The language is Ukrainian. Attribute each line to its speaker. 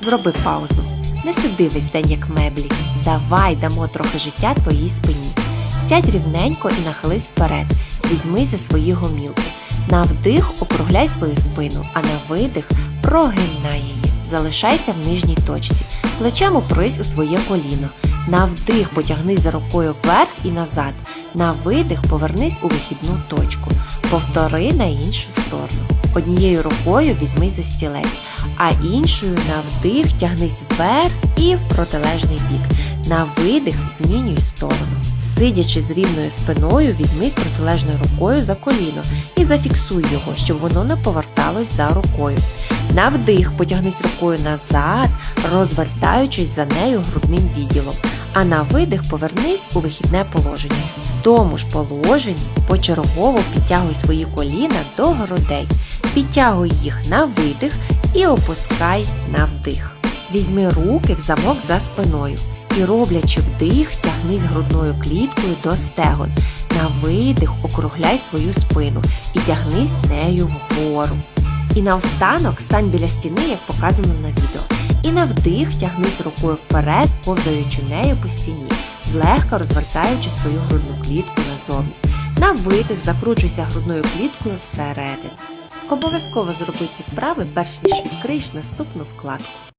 Speaker 1: Зроби паузу. Не сиди весь день як меблі. Давай дамо трохи життя твоїй спині. Сядь рівненько і нахились вперед. Візьми за свої гомілки. На вдих округляй свою спину, а на видих прогинай її. Залишайся в нижній точці. Плечем упрись у своє коліно. На вдих потягнись за рукою вверх і назад. На видих повернись у вихідну точку. Повтори на іншу сторону. Однією рукою візьми за стілець, а іншою на вдих тягнись вверх і в протилежний бік. На видих змінюй сторону. Сидячи з рівною спиною, візьмись протилежною рукою за коліно і зафіксуй його, щоб воно не поверталось за рукою. На вдих потягнись рукою назад, розвертаючись за нею грудним відділом. А на видих повернись у вихідне положення. В тому ж положенні почергово підтягуй свої коліна до грудей, підтягуй їх на видих і опускай на вдих. Візьми руки в замок за спиною і, роблячи вдих, тягнись грудною кліткою до стегон. На видих округляй свою спину і тягнись нею вгору. І наостанок стань біля стіни, як показано на відео. І на вдих тягнись рукою вперед, ковзаючи нею по стіні, злегка розвертаючи свою грудну клітку назовні. На видих закручуйся грудною кліткою всередину. Обов'язково зроби ці вправи, перш ніж відкриєш наступну вкладку.